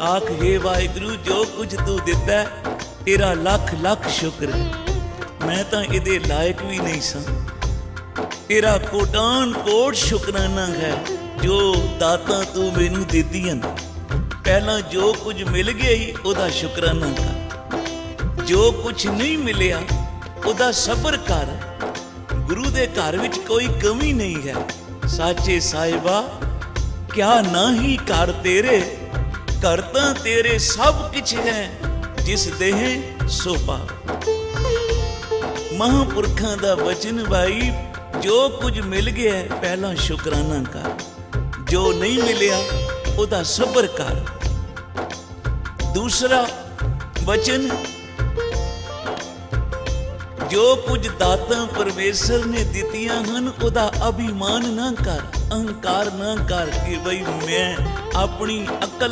ਆਖ, ਹੈ ਵਾਹਿਗੁਰੂ, ਜੋ ਕੁਝ ਤੂੰ ਦਿੱਤਾ ਤੇਰਾ ਲੱਖ ਲੱਖ ਸ਼ੁਕਰ ਮੈਂ ਤਾਂ ਇਹਦੇ ਲਾਇਕ ਵੀ ਨਹੀਂ ਸਾਂ। ਤੇਰਾ ਕੋਟਾਨ ਕੋਟ ਸ਼ੁਕਰਾਨਾ ਹੈ, ਜੋ ਦਾਤਾਂ ਤੂੰ ਮੈਨੂੰ ਦਿੱਤੀਆਂ ਪਹਿਲਾਂ ਜੋ ਕੁਝ ਮਿਲ ਗਿਆ ਹੀ ਉਹਦਾ ਸ਼ੁਕਰਾਨਾ ਕਰ। ਜੋ ਕੁਝ ਨਹੀਂ ਮਿਲਿਆ, ਉਹਦਾ ਸਬਰ ਕਰ। ਗੁਰੂ ਦੇ ਘਰ ਵਿੱਚ ਕੋਈ ਕਮੀ ਨਹੀਂ ਹੈ। ਸਾਚੇ ਸਾਹਿਬਾ, ਕਿਆ ਨਹੀਂ ਕਰ ਤੇਰੇ ਘਰ ਤਾਂ ਤੇਰੇ ਸਭ ਕੁਝ ਹੈ, ਜਿਸ ਦੇਹ ਸੋ ਪਾਵੇ ਮਹਾਂਪੁਰਖਾਂ ਦਾ ਵਚਨ ਭਾਈ ਜੋ ਕੁਝ ਮਿਲ ਗਿਆ ਪਹਿਲਾਂ ਸ਼ੁਕਰਾਨਾ ਕਰ। ਜੋ ਨਹੀਂ ਮਿਲਿਆ, ਉਹਦਾ ਸਬਰ ਕਰ। ਦੂਸਰਾ ਵਚਨ, ਜੋ ਕੁਝ ਦਾਤਾਂ ਪਰਮੇਸ਼ਰ ਨੇ ਦਿੱਤੀਆਂ ਹਨ, ਉਹਦਾ ਅਭਿਮਾਨ ਨਾ ਕਰ, ਅਹੰਕਾਰ ਨਾ ਕਰ ਕਿ ਬਈ ਮੈਂ ਆਪਣੀ ਅਕਲ